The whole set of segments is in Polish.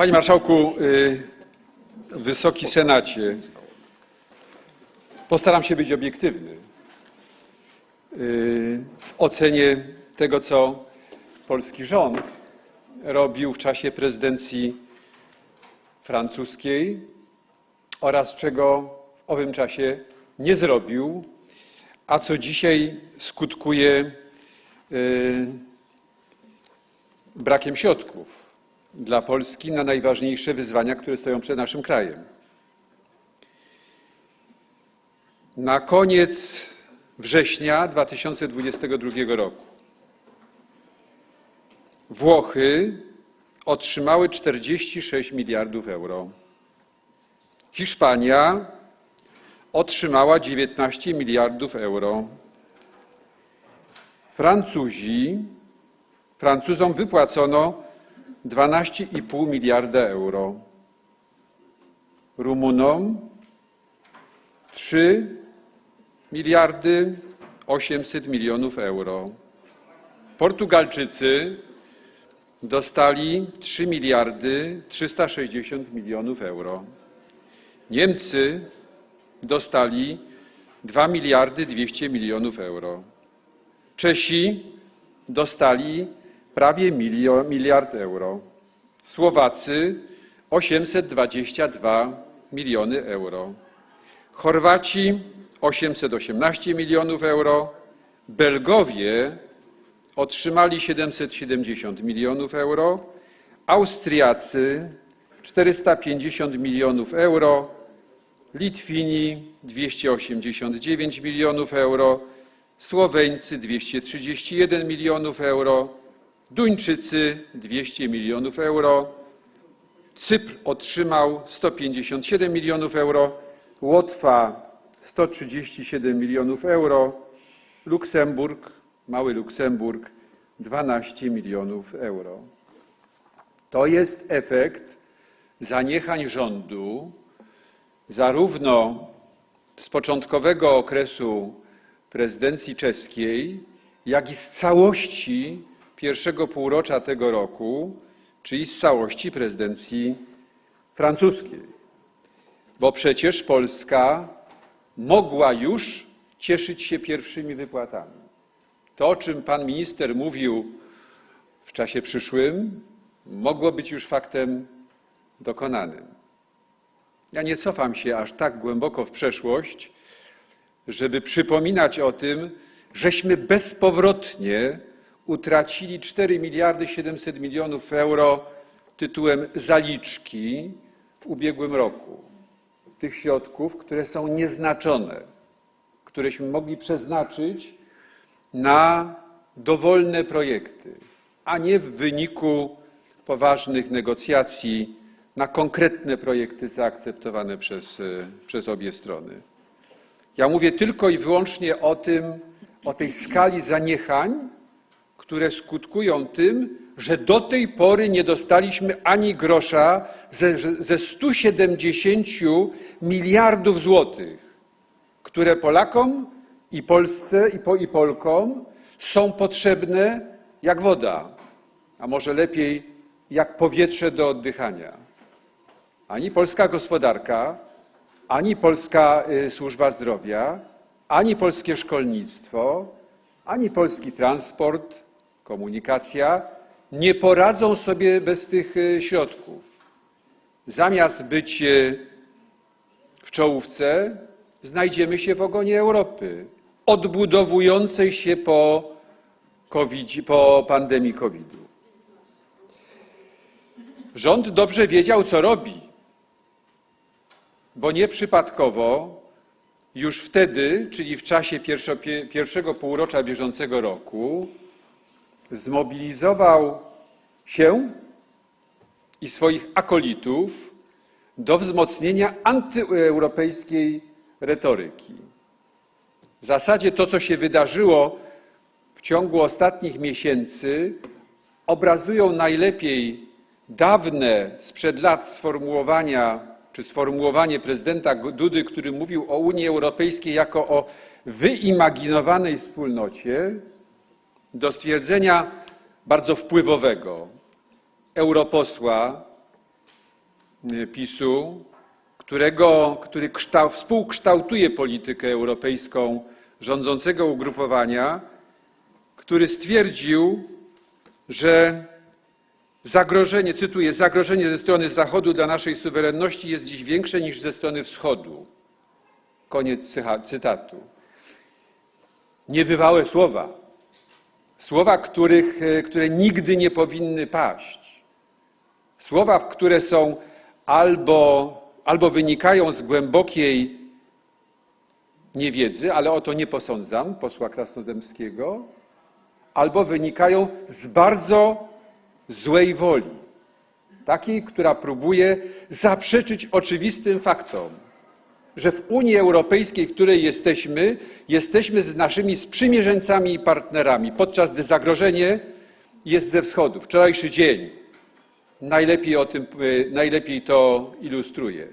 Panie Marszałku, y, Wysoki Senacie, postaram się być obiektywny. Y, w ocenie tego, co polski rząd robił w czasie prezydencji francuskiej oraz czego w owym czasie nie zrobił, a co dzisiaj skutkuje y, brakiem środków dla Polski na najważniejsze wyzwania, które stoją przed naszym krajem. Na koniec września 2022 roku Włochy otrzymały 46 miliardów euro. Hiszpania otrzymała 19 miliardów euro. Francuzi, Francuzom wypłacono 12,5 miliarda euro. Rumunom 3 miliardy 800 milionów euro. Portugalczycy dostali 3 miliardy 360 milionów euro. Niemcy dostali 2 miliardy 200 milionów euro. Czesi dostali prawie milio, miliard euro. Słowacy 822 miliony euro. Chorwaci 818 milionów euro. Belgowie otrzymali 770 milionów euro. Austriacy 450 milionów euro. Litwini 289 milionów euro, Słoweńcy 231 milionów euro, Duńczycy 200 milionów euro, Cypr otrzymał 157 milionów euro, Łotwa 137 milionów euro, Luksemburg, mały Luksemburg 12 milionów euro. To jest efekt zaniechań rządu zarówno z początkowego okresu prezydencji czeskiej, jak i z całości pierwszego półrocza tego roku, czyli z całości prezydencji francuskiej. Bo przecież Polska mogła już cieszyć się pierwszymi wypłatami. To, o czym pan minister mówił w czasie przyszłym, mogło być już faktem dokonanym. Ja nie cofam się aż tak głęboko w przeszłość, żeby przypominać o tym, żeśmy bezpowrotnie utracili 4 miliardy 700 milionów euro tytułem zaliczki w ubiegłym roku. Tych środków, które są nieznaczone, któreśmy mogli przeznaczyć na dowolne projekty, a nie w wyniku poważnych negocjacji na konkretne projekty zaakceptowane przez, przez obie strony. Ja mówię tylko i wyłącznie o tym, o tej skali zaniechań, które skutkują tym, że do tej pory nie dostaliśmy ani grosza ze, ze 170 miliardów złotych, które Polakom i Polsce i, po, i Polkom są potrzebne jak woda, a może lepiej jak powietrze do oddychania. Ani polska gospodarka, ani polska y, służba zdrowia, ani polskie szkolnictwo, ani polski transport, komunikacja nie poradzą sobie bez tych y, środków. Zamiast być y, w czołówce, znajdziemy się w ogonie Europy, odbudowującej się po, COVID, po pandemii COVID-u. Rząd dobrze wiedział, co robi, bo nieprzypadkowo już wtedy, czyli w czasie pierwszego półrocza bieżącego roku, zmobilizował się i swoich akolitów do wzmocnienia antyeuropejskiej retoryki. W zasadzie to, co się wydarzyło w ciągu ostatnich miesięcy, obrazują najlepiej dawne sprzed lat sformułowania czy sformułowanie prezydenta Dudy, który mówił o Unii Europejskiej jako o wyimaginowanej wspólnocie, do stwierdzenia bardzo wpływowego europosła y, PiSu, którego, który kształ, współkształtuje politykę europejską rządzącego ugrupowania, który stwierdził, że zagrożenie, cytuję, zagrożenie ze strony Zachodu dla naszej suwerenności jest dziś większe niż ze strony Wschodu. Koniec cytatu. Niebywałe słowa. Słowa, których, e, które nigdy nie powinny paść. Słowa, które są albo, albo wynikają z głębokiej niewiedzy, ale o to nie posądzam posła Krasnodębskiego, albo wynikają z bardzo złej woli. Takiej, która próbuje zaprzeczyć oczywistym faktom, że w Unii Europejskiej, w której jesteśmy, jesteśmy z naszymi sprzymierzeńcami i partnerami, podczas gdy zagrożenie jest ze wschodu. Wczorajszy dzień najlepiej, o tym, y, najlepiej to ilustruje.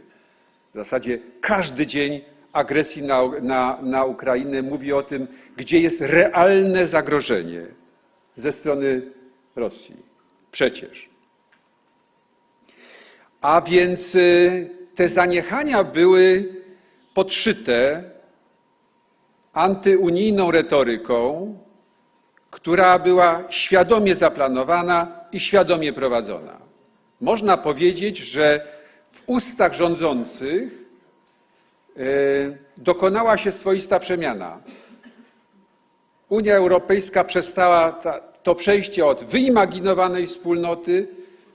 W zasadzie każdy dzień agresji na, na, na Ukrainę mówi o tym, gdzie jest realne zagrożenie ze strony Rosji. Przecież. A więc y, te zaniechania były podszyte antyunijną retoryką, która była świadomie zaplanowana i świadomie prowadzona. Można powiedzieć, że w ustach rządzących y, dokonała się swoista przemiana. Unia Europejska przestała ta, to przejście od wyimaginowanej wspólnoty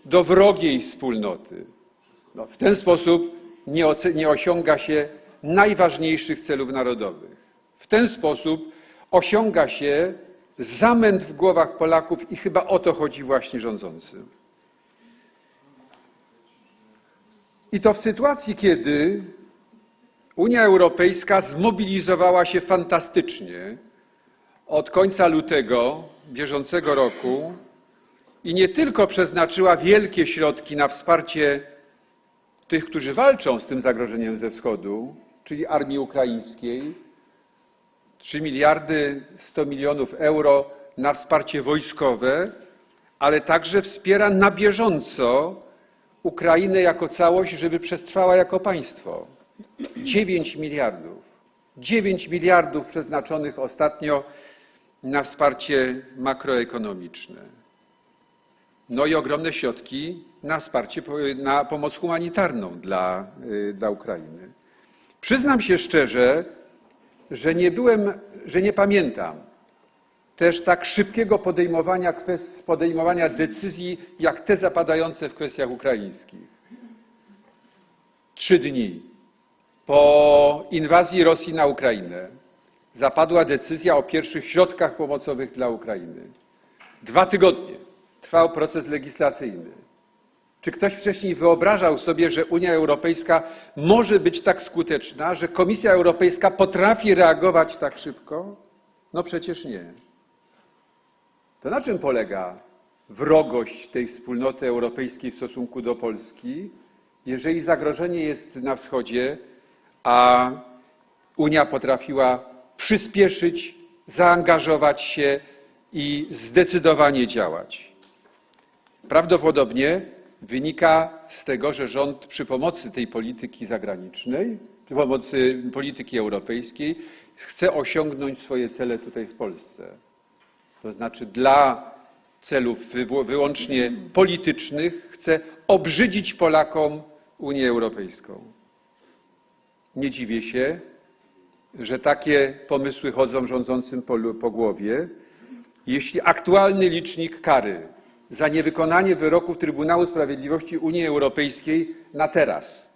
do wrogiej wspólnoty. No, w ten sposób nie, nie osiąga się najważniejszych celów narodowych. W ten sposób osiąga się zamęt w głowach Polaków i chyba o to chodzi właśnie rządzącym. I to w sytuacji, kiedy Unia Europejska zmobilizowała się fantastycznie od końca lutego bieżącego roku i nie tylko przeznaczyła wielkie środki na wsparcie tych, którzy walczą z tym zagrożeniem ze wschodu, czyli armii ukraińskiej, 3 miliardy 100 milionów euro na wsparcie wojskowe, ale także wspiera na bieżąco Ukrainę jako całość, żeby przetrwała jako państwo. 9 miliardów. 9 miliardów przeznaczonych ostatnio na wsparcie makroekonomiczne. No i ogromne środki na wsparcie, na pomoc humanitarną dla, y, dla Ukrainy. Przyznam się szczerze, że nie byłem, że nie pamiętam też tak szybkiego podejmowania, kwest, podejmowania decyzji, jak te zapadające w kwestiach ukraińskich. Trzy dni po inwazji Rosji na Ukrainę zapadła decyzja o pierwszych środkach pomocowych dla Ukrainy. Dwa tygodnie trwał proces legislacyjny. Czy ktoś wcześniej wyobrażał sobie, że Unia Europejska może być tak skuteczna, że Komisja Europejska potrafi reagować tak szybko? No przecież nie. To na czym polega wrogość tej wspólnoty europejskiej w stosunku do Polski, jeżeli zagrożenie jest na wschodzie, a Unia potrafiła przyspieszyć, zaangażować się i zdecydowanie działać? Prawdopodobnie wynika z tego, że rząd przy pomocy tej polityki zagranicznej, przy pomocy polityki europejskiej chce osiągnąć swoje cele tutaj w Polsce. To znaczy dla celów wyłącznie politycznych chce obrzydzić Polakom Unię Europejską. Nie dziwię się, że takie pomysły chodzą rządzącym po, po głowie, jeśli aktualny licznik kary za niewykonanie wyroków Trybunału Sprawiedliwości Unii Europejskiej na teraz,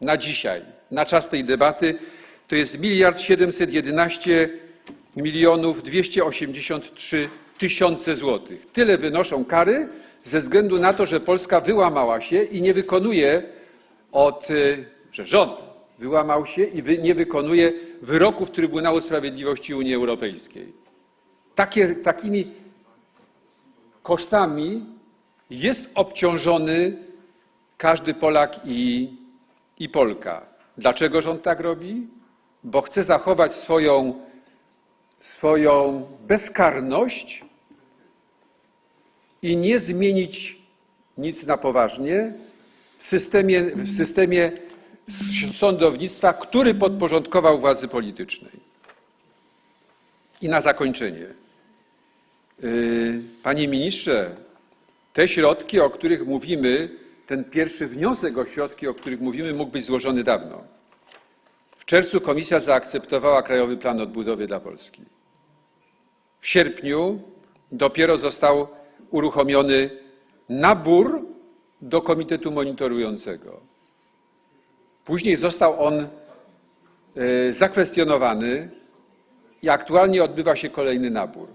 na dzisiaj, na czas tej debaty, to jest miliard 711 milionów 283 tysiące złotych. Tyle wynoszą kary ze względu na to, że Polska wyłamała się i nie wykonuje od, y, że rząd wyłamał się i wy, nie wykonuje wyroków Trybunału Sprawiedliwości Unii Europejskiej. Takie, takimi kosztami jest obciążony każdy Polak i, i Polka. Dlaczego rząd tak robi? Bo chce zachować swoją, swoją bezkarność i nie zmienić nic na poważnie, systemie, w systemie sądownictwa, który podporządkował władzy politycznej. I na zakończenie. Yy, Panie ministrze, te środki, o których mówimy, ten pierwszy wniosek o środki, o których mówimy, mógł być złożony dawno. W czerwcu komisja zaakceptowała Krajowy Plan Odbudowy dla Polski. W sierpniu dopiero został uruchomiony nabór do komitetu monitorującego. Później został on e, zakwestionowany i aktualnie odbywa się kolejny nabór.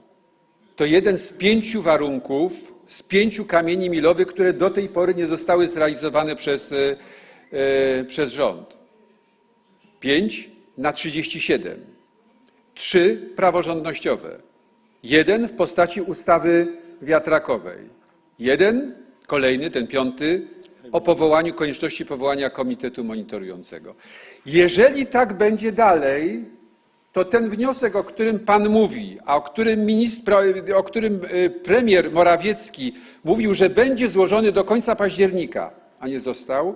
To jeden z pięciu warunków, z pięciu kamieni milowych, które do tej pory nie zostały zrealizowane przez, e, przez rząd. 5 na 37. Trzy praworządnościowe. Jeden w postaci ustawy wiatrakowej. Jeden, kolejny, ten piąty, o powołaniu, konieczności powołania komitetu monitorującego. Jeżeli tak będzie dalej, to ten wniosek, o którym Pan mówi, a o którym, ministr, o którym y, premier Morawiecki mówił, że będzie złożony do końca października, a nie został,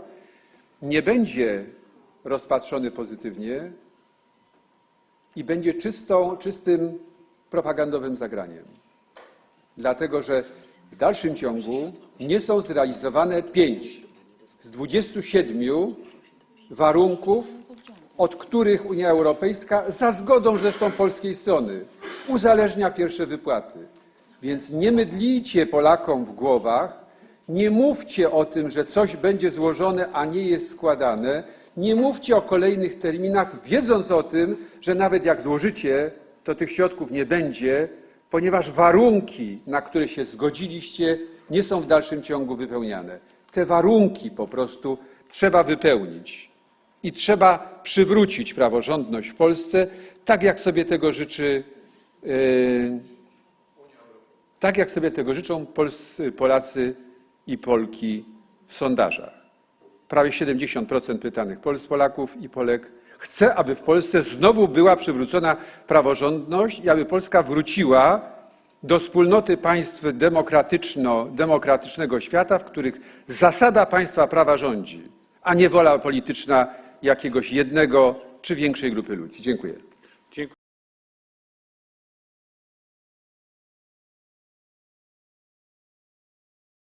nie będzie rozpatrzony pozytywnie i będzie czystą, czystym propagandowym zagraniem. Dlatego, że w dalszym ciągu nie są zrealizowane pięć z 27 warunków, od których Unia Europejska, za zgodą zresztą polskiej strony, uzależnia pierwsze wypłaty. Więc nie mydlijcie Polakom w głowach, nie mówcie o tym, że coś będzie złożone, a nie jest składane. Nie mówcie o kolejnych terminach, wiedząc o tym, że nawet jak złożycie, to tych środków nie będzie, ponieważ warunki, na które się zgodziliście, nie są w dalszym ciągu wypełniane. Te warunki po prostu trzeba wypełnić i trzeba przywrócić praworządność w Polsce, tak jak sobie tego życzy. Yy, tak jak sobie tego życzą Polacy i Polki w sondażach. Prawie 70% pytanych Pol- Polaków i Polek chce, aby w Polsce znowu była przywrócona praworządność i aby Polska wróciła do wspólnoty państw demokratyczno-demokratycznego świata, w których zasada państwa prawa rządzi, a nie wola polityczna jakiegoś jednego czy większej grupy ludzi. Dziękuję.